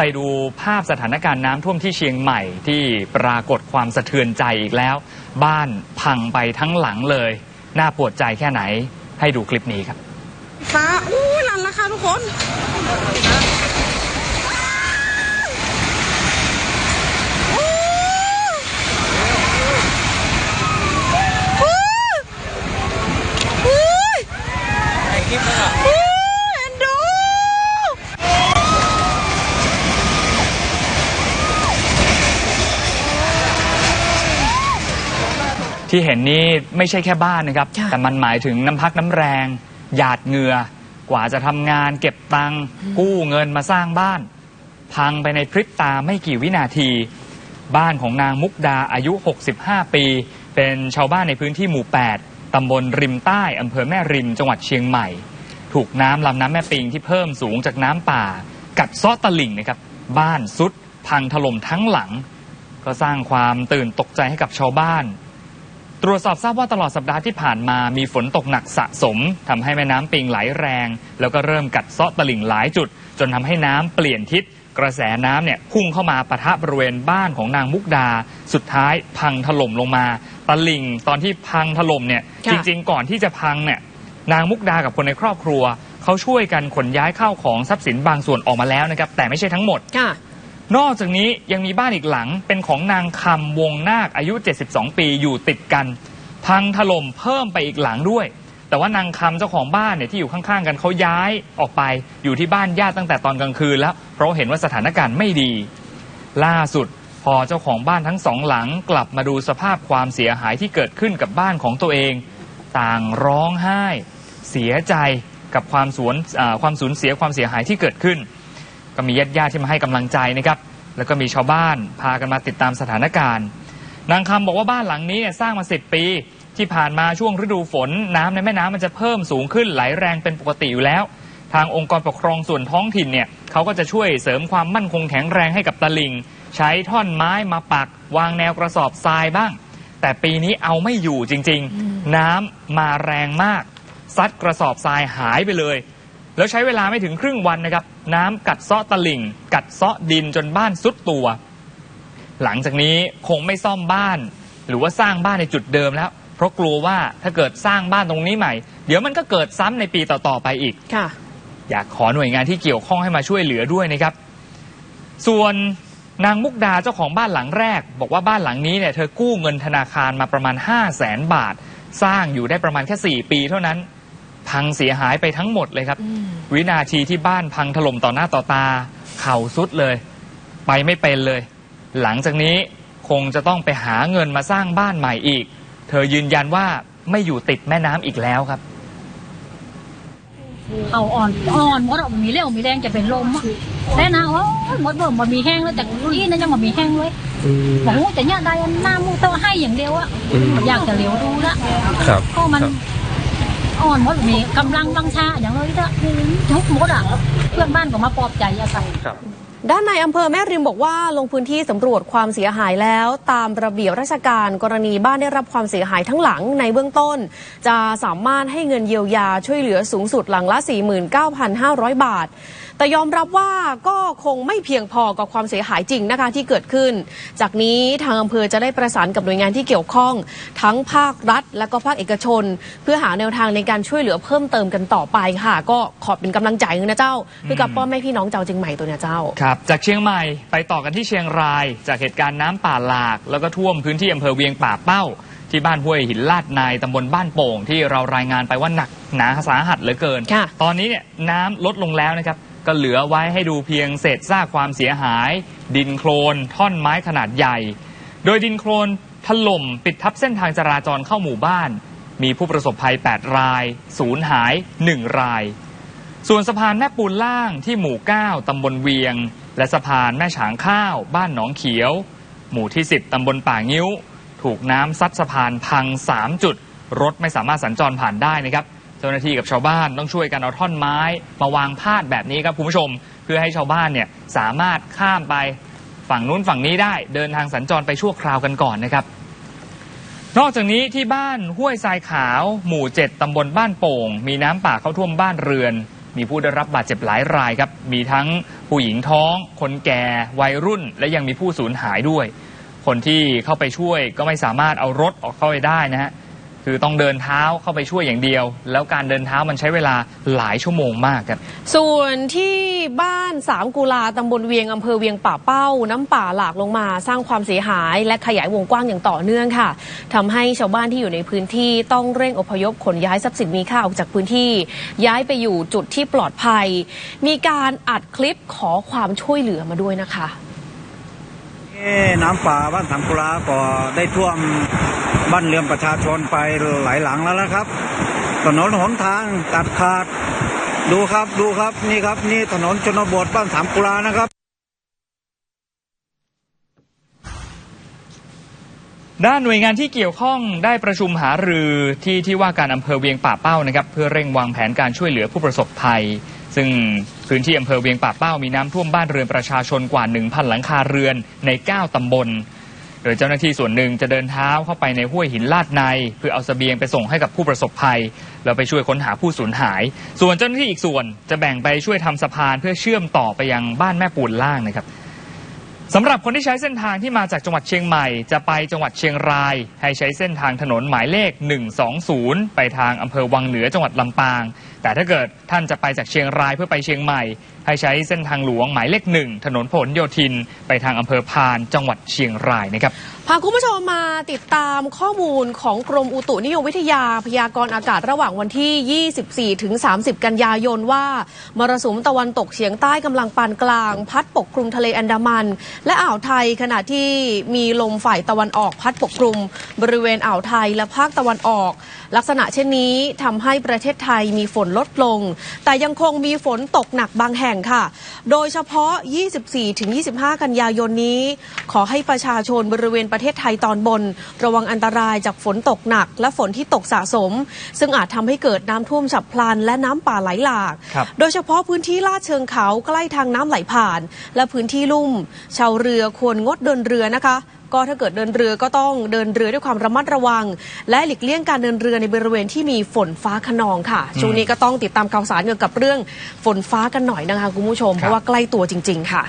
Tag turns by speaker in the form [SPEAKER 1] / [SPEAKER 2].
[SPEAKER 1] ไปดูภาพสถานการณ์น้ำท่วมที่เชียงใหม่ที่ปรากฏความสะเทือนใจอีกแล้ว บ้านพังไปทั้งหลังเลย น่าปวดใจแค่ไหนให้ดูคลิปนี้ครับ
[SPEAKER 2] ฟ้าอู้นั่นละค่ะทุกคน เอ็นดู
[SPEAKER 1] ที่เห็นนี่ไม่ใช่แค่บ้านนะครับ
[SPEAKER 2] ค่ะ
[SPEAKER 1] แต่มันหมายถึงน้ำพักน้ำแรง หยาดเหงื่อ กว่าจะทำงาน เก็บตังค์กู้เงินมาสร้างบ้าน พังไปในพริบตาไม่กี่วินาที บ้านของนางมุกดาอายุ 65 ปี เป็นชาวบ้านในพื้นที่หมู่ 8 ตำบลริมใต้อำเภอแม่ริม จังหวัดเชียงใหม่ ถูกน้ำลำน้ำแม่ปิงที่เพิ่มสูงจากน้ำป่า กัดเซาะตลิ่งนะครับ บ้านซุด พังถล่มทั้งหลัง ก็สร้างความตื่นตกใจให้กับชาวบ้าน ตรวจสอบทราบว่าตลอดสัปดาห์ที่ผ่านมามีฝนตกหนักสะสมทำให้แม่น้ำปิงไหลแรง แล้วก็เริ่มกัดเซาะตลิ่งหลายจุด จนทำให้น้ำเปลี่ยนทิศ กระแสน้ำเนี่ยพุ่งเข้ามาปะทะบริเวณบ้านของนางมุกดา สุดท้ายพังถล่มลงมา ตลิ่งตอนที่พังถล่มเนี่ย
[SPEAKER 2] ค่ะ
[SPEAKER 1] จริง ๆ ก่อนที่จะพังเนี่ยนางมุกดากับคนในครอบครัวเขาช่วยกันขนย้ายข้าวของทรัพย์สินบางส่วนออกมาแล้วนะครับแต่ไม่ใช่ทั้งหมด
[SPEAKER 2] ค่ะ
[SPEAKER 1] นอกจากนี้ยังมีบ้านอีกหลังเป็นของนางคำวงนาคอายุ 72 ปีอยู่ติดกัน พังถล่มเพิ่มไปอีกหลังด้วย แต่ว่านางคำเจ้าของบ้านเนี่ยที่อยู่ข้างๆกันเขาย้ายออกไปอยู่ที่บ้านญาติตั้งแต่ตอนกลางคืนแล้ว เพราะเห็นว่าสถานการณ์ไม่ดี ล่าสุดพอเจ้าของบ้านทั้งสองหลังกลับมาดูสภาพความเสียหายที่เกิดขึ้นกับบ้านของตัวเอง ต่างร้องไห้ เสียใจกับความสวนอ่าความสูญเสียความเสียหายที่เกิดขึ้น ก็มีญาติญาติที่มาให้กำลังใจนะครับแล้วก็มีชาวบ้านพากันมาติดตามสถานการณ์ นางคำบอกว่าบ้านหลังนี้เนี่ยสร้างมาสิบปี ที่ผ่านมาช่วงฤดูฝน น้ำในแม่น้ำมันจะเพิ่มสูงขึ้นไหลแรงเป็นปกติอยู่แล้ว ทางองค์กรปกครองส่วนท้องถิ่นเนี่ยเขาก็จะช่วยเสริมความมั่นคงแข็งแรงให้กับตลิ่งใช้ท่อนไม้มาปัก วางแนวกระสอบทรายบ้าง แต่ปีนี้เอาไม่อยู่จริง ๆ น้ำมาแรงมาก ซัดกระสอบทรายหายไปเลย แล้วใช้เวลาไม่ถึงครึ่งวันนะครับ น้ำกัดเซาะตลิ่ง กัดเซาะดินจนบ้านสุดตัว หลังจากนี้คงไม่ซ่อมบ้าน หรือว่าสร้างบ้านในจุดเดิมแล้ว เพราะกลัวว่าถ้าเกิดสร้างบ้านตรงนี้ใหม่ เดี๋ยวมันก็เกิดซ้ำในปีต่อๆไปอีก
[SPEAKER 2] ค่ะ
[SPEAKER 1] อยากขอหน่วยงานที่เกี่ยวข้องให้มาช่วยเหลือด้วยนะครับ ส่วนนางมุกดาเจ้าของบ้านหลังแรก บอกว่าบ้านหลังนี้เนี่ยเธอกู้เงินธนาคารมาประมาณ 5 0 0แสนบาท สร้างอยู่ได้ประมาณแค่ 4 ปีเท่านั้น พังเสียหายไปทั้งหมดเลยครับ วินาทีที่บ้านพังถล่มต่อหน้าต่อตา เข่าสุดเลย ไปไม่เป็นเลย หลังจากนี้คงจะต้องไปหาเงินมาสร้างบ้านใหม่อีก เธอยืนยันว่าไม่อยู่ติดแม่น้ำอีกแล้วครับ
[SPEAKER 3] เอาอ่อนอ่อนหมดอะมันมีเรี่ยวมีแรงจะเป็นลมอะแต่นะโอ้ยหมดเบิ่มมันมีแห้งแล้วจากนี่นั่นยังมันมีแห้งเลยบอกว่าแต่เนี่ยได้หน้ามูเตอร์ให้อย่างเดียวอะอยากจะเลี้ยวดูละ
[SPEAKER 4] ครับ
[SPEAKER 3] เพราะมัน
[SPEAKER 4] ครับ
[SPEAKER 3] อ่อนหมดมีกำลังวังชาอย่างเลยละทุกหมดอะเพื่อนบ้านก็มาปลอบใจอะค่ะ
[SPEAKER 4] ครับ
[SPEAKER 2] ด้านในอำเภอแม่ริมบอกว่าลงพื้นที่สำรวจความเสียหายแล้ว ตามระเบียบราชการกรณีบ้านได้รับความเสียหายทั้งหลังในเบื้องต้น จะสามารถให้เงินเยียวยาช่วยเหลือสูงสุดหลังละ 49,500 บาท แต่ยอมรับว่าก็คงไม่เพียงพอกับความเสียหายจริงนะคะที่เกิดขึ้น จากนี้ทางอำเภอจะได้ประสานกับหน่วยงานที่เกี่ยวข้อง ทั้งภาครัฐ และก็ภาคเอกชน เพื่อหาแนวทางในการช่วยเหลือเพิ่มเติมกันต่อไปค่ะ ก็ขอบเป็นกำลังใจนะเจ้าเพื่อกับพ่อแม่พี่น้องเจ้าจียงใหม่ตัวเนี่ยเจ้า
[SPEAKER 1] ครับจากเชียงใหม่ไปต่อกันที่เชียงราย จากเหตุการณ์น้ำป่าหลาก แล้วก็ท่วมพื้นที่อำเภอเวียงป่าเป้า ที่บ้านห้วยหินลาดในตำบลบ้านโป่ง ที่เรารายงานไปว่าหนักหนาสาหัสเหลือเกิน
[SPEAKER 2] ค่ะ
[SPEAKER 1] ตอนนี้เนี่ยน้ำลดลงแล้วนะครับ ก็เหลือไว้ให้ดูเพียงเศษซากความเสียหาย ดินโคลน ท่อนไม้ขนาดใหญ่ โดยดินโคลนถล่มปิดทับเส้นทางจราจรเข้าหมู่บ้าน มีผู้ประสบภัย 8 ราย สูญหาย 1 ราย ส่วนสะพานแม่ปูนล่างที่หมู่ 9 ตำบลเวียง และสะพานแม่ฉางข้าว บ้านหนองเขียว หมู่ที่ 10 ตำบลป่างิ้ว ถูกน้ำซัดสะพานพัง 3 จุด รถไม่สามารถสัญจรผ่านได้นะครับ เจ้าหน้าที่กับชาวบ้านต้องช่วยกันเอาท่อนไม้ มาวางพาดแบบนี้ครับคุณผู้ชม เพื่อให้ชาวบ้านเนี่ยสามารถข้ามไปฝั่งนู้นฝั่งนี้ได้เดินทางสัญจรไปชั่วคราวกันก่อนนะครับ นอกจากนี้ที่บ้านห้วยทรายขาว หมู่ 7 ตำบลบ้านโป่ง มีน้ำป่าเข้าท่วมบ้านเรือน มีผู้ได้รับบาดเจ็บหลายรายครับ มีทั้งผู้หญิงท้อง คนแก่วัยรุ่น และยังมีผู้สูญหายด้วย คนที่เข้าไปช่วยก็ไม่สามารถเอารถออกเข้าไปได้นะฮะ คือต้องเดินเท้าเข้าไปช่วยอย่างเดียว แล้วการเดินเท้ามันใช้เวลาหลายชั่วโมงมากครับ
[SPEAKER 2] ส่วนที่บ้านสามกุลาตำบลเวียงอำเภอเวียงป่าเป้า น้ำป่าหลากลงมาสร้างความเสียหายและขยายวงกว้างอย่างต่อเนื่องค่ะทำให้ชาวบ้านที่อยู่ในพื้นที่ต้องเร่งอพยพขนย้ายทรัพย์สินมีค่าออกจากพื้นที่ ย้ายไปอยู่จุดที่ปลอดภัย มีการอัดคลิปขอความช่วยเหลือมาด้วยนะคะ
[SPEAKER 4] น้ำป่าบ้านสามกุลาก็ได้ท่วมบ้านเรือนประชาชนไปหลายหลังแล้วนะครับ ถนนหนทางตัดขาด ดูครับดูครับนี่ครับ นี่ถนนชนบทบ้านสามกุลานะครับ
[SPEAKER 1] ด้านหน่วยงานที่เกี่ยวข้องได้ประชุมหารือที่ที่ว่าการอำเภอเวียงป่าเป้านะครับ เพื่อเร่งวางแผนการช่วยเหลือผู้ประสบภัย ซึ่ง พื้นที่อำเภอเวียงป่าเป้ามีน้ำท่วมบ้านเรือนประชาชนกว่า 1,000 หลังคาเรือนใน 9 ตำบล โดยเจ้าหน้าที่ส่วนหนึ่งจะเดินเท้าเข้าไปในห้วยหินลาดใน เพื่อเอาเสบียงไปส่งให้กับผู้ประสบภัย แล้วไปช่วยค้นหาผู้สูญหาย ส่วนเจ้าหน้าที่อีกส่วนจะแบ่งไปช่วยทำสะพานเพื่อเชื่อมต่อไปยังบ้านแม่ปูนล่างนะครับ สำหรับคนที่ใช้เส้นทางที่มาจากจังหวัดเชียงใหม่ จะไปจังหวัดเชียงราย ให้ใช้เส้นทางถนนหมายเลข 120 ไปทางอำเภอวังเหนือจังหวัดลำปาง แต่ถ้าเกิดท่านจะไปจากเชียงรายเพื่อไปเชียงใหม่ ให้ใช้เส้นทางหลวงหมายเลขหนึ่งถนนผลโยธิน ไปทางอำเภอพานจังหวัดเชียงรายนะครับ
[SPEAKER 2] พาคุณผู้ชมมาติดตามข้อมูลของกรมอุตุนิยมวิทยาพยากรณ์อากาศระหว่างวันที่ 24 ถึง 30 กันยายนว่ามรสุมตะวันตกเฉียงใต้กำลังปานกลาง พัดปกคลุมทะเลอันดามัน และอ่าวไทยขณะที่มีลมฝ่ายตะวันออกพัดปกคลุม บริเวณอ่าวไทยและภาคตะวันออก ลักษณะเช่นนี้ทำให้ประเทศไทยมีฝนลดลง แต่ยังคงมีฝนตกหนักบางแห่งค่ะ โดยเฉพาะ 24ถึง25 กันยายนนี้ ขอให้ประชาชนบริเวณประเทศไทยตอนบน ระวังอันตรายจากฝนตกหนัก และฝนที่ตกสะสม ซึ่งอาจทำให้เกิดน้ำท่วมฉับพลันและน้ำป่าไหลหลาก
[SPEAKER 1] ครับ
[SPEAKER 2] โดยเฉพาะพื้นที่ลาดเชิงเขาใกล้ทางน้ำไหลผ่าน และพื้นที่ลุ่ม ชาวเรือควรงดเดินเรือนะคะก็ถ้าเกิดเดินเรือก็ต้องเดินเรือด้วยความระมัดระวัง และหลีกเลี่ยงการเดินเรือในบริเวณที่มีฝนฟ้าขนองค่ะช่วงนี้ก็ต้องติดตามข่าวสารเกี่ยวกับเรื่องฝนฟ้ากันหน่อยนะคะคุณผู้ชมเพราะว่าใกล้ตัวจริง ๆ ค่ะ